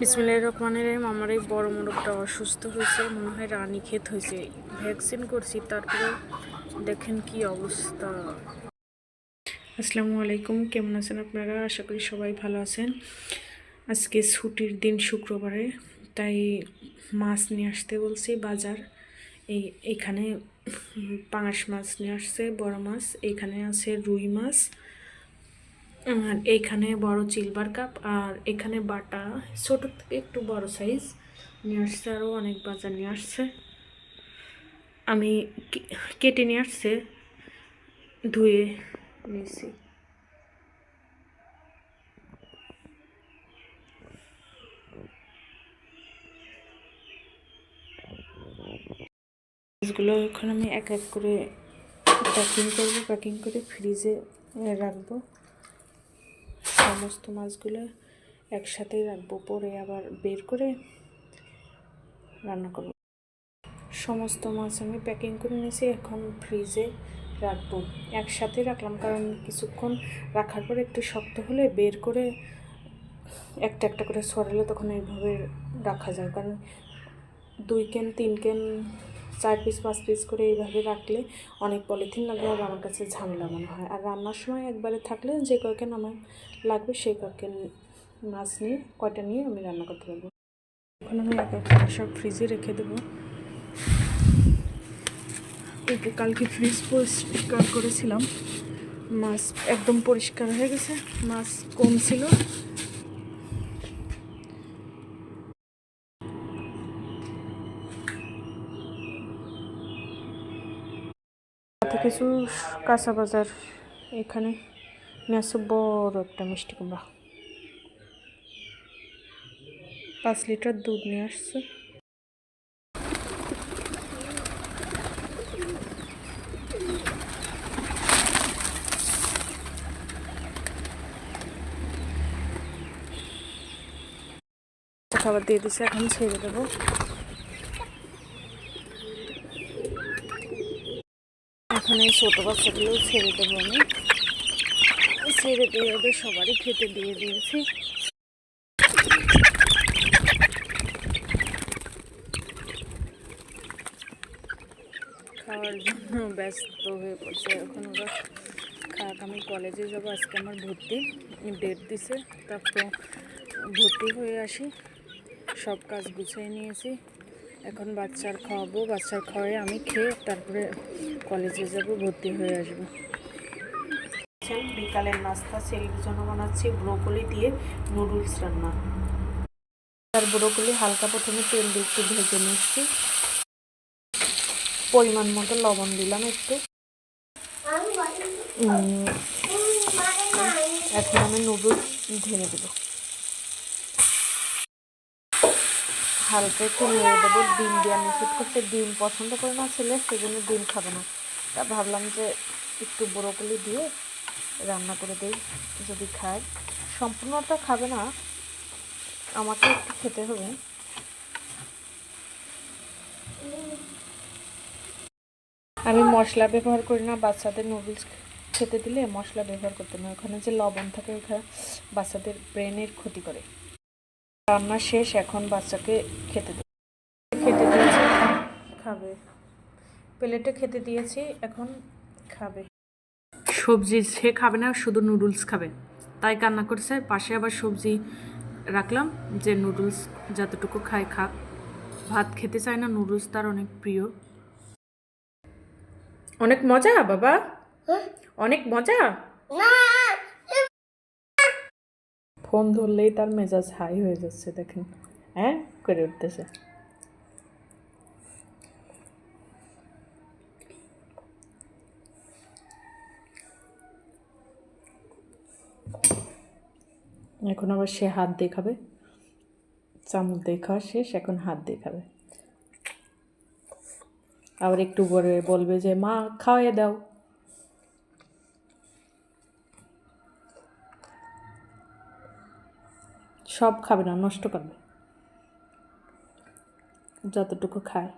বিসমিল্লাহ রহমানের রহিম, আমার এই বড় মোরগটা অসুস্থ হয়েছে, মনে হয় রানী ক্ষেত হয়েছে। ভ্যাকসিন করছি, তারপরে দেখেন কি অবস্থা। আসসালামু আলাইকুম, কেমন আছেন আপনারা? আশা করি সবাই ভালো আছেন। আজকে ছুটির দিন শুক্রবারে, তাই মাছ নিয়ে আসতে বলছি, বাজার। এই, এখানে পাঙাশ মাছ নিয়ে আসছে, বড় মাছ। এখানে আছে রুই মাছ আর এইখানে বড় চিলভার কাপ আর এখানে বাটা, ছোট থেকে একটু বড় সাইজ নিয়ে আসছে আরও অনেক বাজার নিয়ে আসছে। আমি কেটে নিয়ে আসছে, ধুয়ে নিয়েছি। মাছগুলো এখন আমি এক এক করে প্যাকিং করব প্যাকিং করে ফ্রিজে রাখব। সমস্ত মাছগুলো একসাথেই রাখব, পরে আবার বের করে রান্না করব। সমস্ত মাছ আমি প্যাকিং করে নিয়েছি, এখন ফ্রিজে রাখব। একসাথে রাখলাম, কারণ কিছুক্ষণ রাখার পরে একটু শক্ত হলে বের করে একটা একটা করে সরালে তখন এইভাবে রাখা যায়। কারণ দুই কেন, তিন কেন চার পিস পাঁচ পিস করে এইভাবে রাখলে অনেক পলিথিন লাগবে আর আমার কাছে ঝামেলা মনে হয়। আর রান্নার সময় একবারে থাকলে যে কয়েকেন আমার লাগবে সেই কয়েকেন মাছ নিয়ে, কয়টা নিয়ে আমি রান্না করতে পারব। এখন আমি এক এক সব ফ্রিজে রেখে দেবো। এই কালকে ফ্রিজ পরিষ্কার করেছিলাম, মাছ একদম পরিষ্কার হয়ে গেছে, মাছ কম ছিল কিছু কাঁচা বাজার এখানে। নিয়ে বড় একটা মিষ্টি কুমড়া। পাঁচ লিটার দুধ নিয়ে আসছে। খাবার দিয়ে দিছে, এখন ছেড়ে দেবো। এখন এই ছোটো ছেড়ে দেবো আমি। ছেড়ে দিয়ে ওদের সবারই খেতে দিয়ে দিয়েছি। খাওয়ার জন্য ব্যস্ত হয়ে পড়ছে। এখন ওরা খাক, আমি কলেজে যাব, আজকে আমার ভর্তি। ডেট দিছে, তারপর ভর্তি হয়ে আসি। সব কাজ গুছিয়ে নিয়েছি। এখন বাচ্চার খাওয়াবো বাচ্চার খাওয়াই আমি খেয়ে তারপরে কলেজে যাব ভর্তি হয়ে আসব। বিকালের নাস্তা ছেলের জন্য বানাচ্ছি ব্রোকলি দিয়ে নুডলস রান্না। আর ব্রোকলি হালকা প্রথমে তেল দিয়ে একটু ভেজে নিচ্ছি। পরিমাণ মতো লবণ দিলাম একটু। এখন আমি নুডলস ঢেলে দেবো। হালকা একটু নেড়ে দেবো, ডিম দিয়ে নিষেধ করতে ডিম পছন্দ করে না ছেলে, সেজন্য ডিম খাবে না। তা ভাবলাম যে একটু ব্রোকলি দিয়ে রান্না করে দিই, যদি খায়। সম্পূর্ণটা খাবে না, আমাকে একটু খেতে হবে। আমি মশলা ব্যবহার করি না, বাচ্চাদের নুডলস খেতে দিলে মশলা ব্যবহার করতে না ওখানে যে লবণ থাকে ওখানে বাচ্চাদের ব্রেনের ক্ষতি করে। রান্না শেষ এখন বাচ্চাকে খেতে দিই খেতে দিয়েছি খাবে। প্লেটে খেতে দিয়েছি এখন খাবে। সবজি সে খাবে না শুধু নুডলস খাবে। তাই কান্না করছে। পাশে আবার সবজি রাখলাম যে নুডলস যতটুকু খায় খাক। ভাত খেতে চায় না নুডলস তার অনেক প্রিয়। অনেক মজা বাবা? অনেক মজা? ফোন ধরলেই তার মেজাজ হাই হয়ে যাচ্ছে, দেখেন। হ্যাঁ? করে উঠতেছে। এখন আবার সে হাত দেখাবে। চামচ খাওয়া শেষ, এখন হাত দেখাবে। আবার একটু পরে বলবে যে, মা, খাওয়াইয়ে দাও। সব খাবে না নষ্ট করবে। যতটুকু খায়।